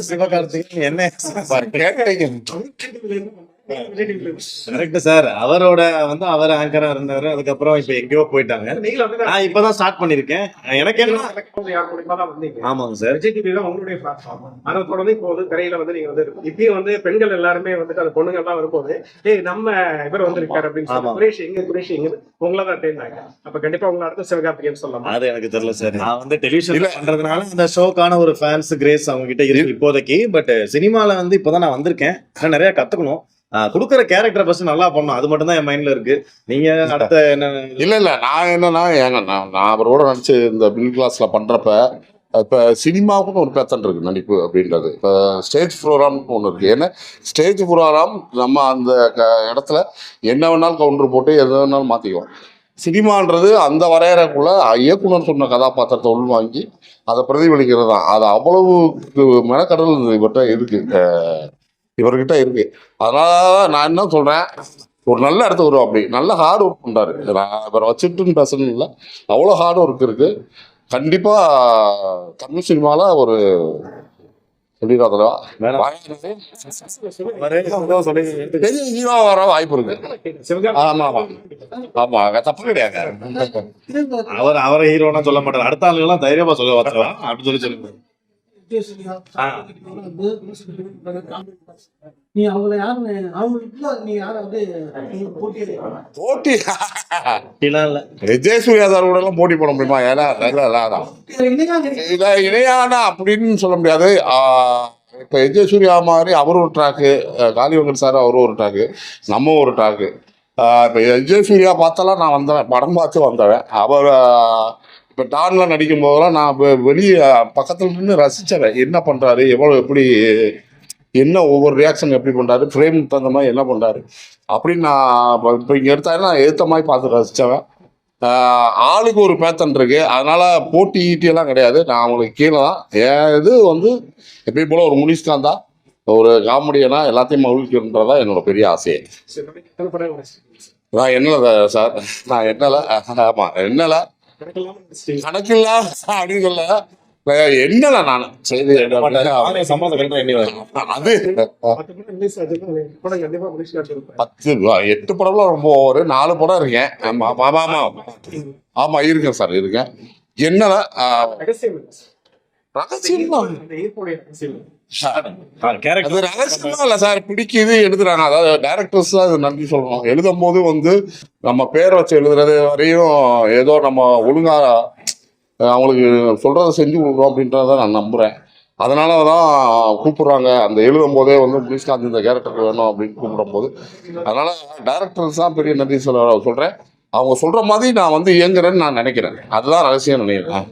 சிவகார்த்திகேயன். என்ன? Correct sir அவரோட வந்து அவர் ஆங்கரா இருந்தாரு. அதுக்கப்புறம் இப்ப எங்கேயோ போயிட்டாங்க. நான் இப்பதான் ஸ்டார்ட் பண்ணிருக்கேன் எனக்கு என்ன ஆமாங்க சார் விஜய் டிவி தான் உங்களுடைய பிளாட்ஃபார்ம் அதை தொடர்ந்து இப்போ வந்து திரையில வந்து நீங்க வந்து இப்பயும் வந்து பெண்கள் எல்லாருமே வந்துட்டு அந்த பொண்ணுங்க எல்லாம் வரும்போது ஏய் நம்ம இவர் வந்திருக்காரு அப்படின்னு சொல்லி. குரேஷ் எங்க குரேஷ் எங்க? உங்களை தான் தேர்ந்தாங்க அப்ப கண்டிப்பா உங்களை அடுத்த சிவகார்த்திகேயன் சொல்லலாம்? அது எனக்கு தெரியல சார் நான் வந்து டெலிவிஷன் பண்றதுனால அந்த ஷோக்கான ஒரு ஃபேன்ஸ் கிரேஸ் அவங்க கிட்ட இருக்கு. இப்போதைக்கு. பட் சினிமால வந்து இப்பதான் நான் வந்திருக்கேன். நிறைய கத்துக்கணும். கொடுக்குற கேரக்டர் ஃபர்ஸ்ட் நல்லா பண்ணணும். அது மட்டும் தான் என் மைண்ட்ல இருக்கு. நீங்க அடுத்த என்ன இல்ல இல்ல நான் என்னன்னா ஏங்க நான் நான் அவரோட நடிச்சு இந்த மிடில் கிளாஸ்ல பண்றப்ப இப்ப சினிமாவுக்குன்னு ஒரு பேத்தன் இருக்கு நடிப்பு அப்படின்றது. இப்போ ஸ்டேஜ் ப்ரோக்ராம்னு ஒன்று இருக்கு. ஏன்னா ஸ்டேஜ் ப்ரோக்ராம் நம்ம அந்த க- இடத்துல என்ன வேணாலும் கவுண்டர் போட்டு எது வேணாலும் மாத்திக்குவோம். சினிமான்றது அந்த வரையறைக்குள்ள இயக்குனர் சொன்ன கதாபாத்திரத்தை உள்வாங்கி அதை பிரதிபலிக்கிறது தான். அது அவ்வளவு மெனக்கடல் இவர்கிட்ட இருக்கு. இவர்கிட்ட இருக்கு. அதனால நான் என்ன சொல்றேன்? ஒரு நல்ல இடத்துக்கு வரும் அப்படி. நல்ல ஹார்ட் ஒர்க் பண்றாரு. நான் இவரை வச்சுட்டுன்னு பேசணும் இல்லை அவ்வளோ ஹார்ட் ஒர்க் இருக்கு. கண்டிப்பா தமிழ் சினிமால ஒரு பெரிய ஹீரோ வர வாய்ப்பு இருக்கு. ஆமா ஆமா. ஆமா தப்பு கிடையாது. அவர் அவரை ஹீரோனா சொல்ல மாட்டார். அடுத்த ஆளுங்க எல்லாம் தைரியமா சொல்ல வச்சுருவா அப்படின்னு சொல்லி சொல்லுங்க. நீ அவங்கள யாருன்னு அவங்களுக்கு நீ யார வந்து போட்டி. அப்படிலாம் இல்ல. விஜய் சூர்யா சார் கூட எல்லாம் போட்டி போட முடியுமா ஏன்னா இணையான அப்படின்னு சொல்ல முடியாது. இப்ப விஜய் சூர்யா மாதிரி அவர் ஒரு ட்ராக்கு காளிவங்கர் சார் அவரும் ஒரு ட்ராக்கு நம்ம ஒரு ட்ராக்கு இப்போ விஜய் சூர்யா பார்த்தாலாம் நான் வந்தவன் படம் பார்த்து வந்தவன். அவர் இப்ப டான்ல நடிக்கும் போதெல்லாம் நான் வெளியே பக்கத்துல நின்று ரசிச்சவன். என்ன பண்றாரு? எவ்வளவு எப்படி என்ன ஒவ்வொரு ரியாக்ஷன் எப்படி பண்றாரு? ஃப்ரேம் தகுந்த மாதிரி என்ன பண்றாரு? அப்படின்னு நான் இப்போ இங்கே எடுத்தாலும் நான் எடுத்த மாதிரி பார்த்து ரசிச்சவன். ஆஹ் ஆளுக்கு ஒரு பேத்தன் இருக்கு. அதனால போட்டி ஈட்டி எல்லாம் கிடையாது. நான் அவங்களுக்கு கீழே தான். என் இது வந்து எப்பயும் போல ஒரு முனிஸ்கான் தான். ஒரு காமெடியனா எல்லாத்தையும் மகிழ்ச்சின்றதா என்னோட பெரிய ஆசையே. நான் என்னல சார். நான் என்னல ஆமா என்னல கணக்கில்லா அப்படின்னு சொல்ல நான். அது. பத்து எட்டு படம்லாம் ரொம்ப ஒரு நாலு படம் இருக்கேன். ஆமா ஆமா ஆமா ஆமா. இருக்கேன் சார் இருக்கேன். என்னல அது ரகசியமா இல்ல சார் பிடிக்குது எழுதுறாங்க. அதாவது டேரக்டர்ஸ் தான் அது நன்றி சொல்லணும் எழுதும் போது வந்து நம்ம பேர் வச்சு எழுதுறது வரையும் ஏதோ நம்ம ஒழுங்கா அவங்களுக்கு சொல்றதை செஞ்சு கொடுக்குறோம் அப்படின்றத நான் நம்புறேன். அதனால தான் கூப்பிடுறாங்க. அந்த எழுதும் போதே வந்து முனிஷ்காந்த் இந்த கேரக்டர் வேணும் அப்படின்னு கூப்பிடும் போது அதனால டேரக்டர்ஸ் தான் பெரிய நன்றி சொல்ல சொல்றேன். அவங்க சொல்ற மாதிரி நான் வந்து இயங்குறேன்னு நான் நினைக்கிறேன். அதுதான் ரகசியம் நினைக்கிறேன்.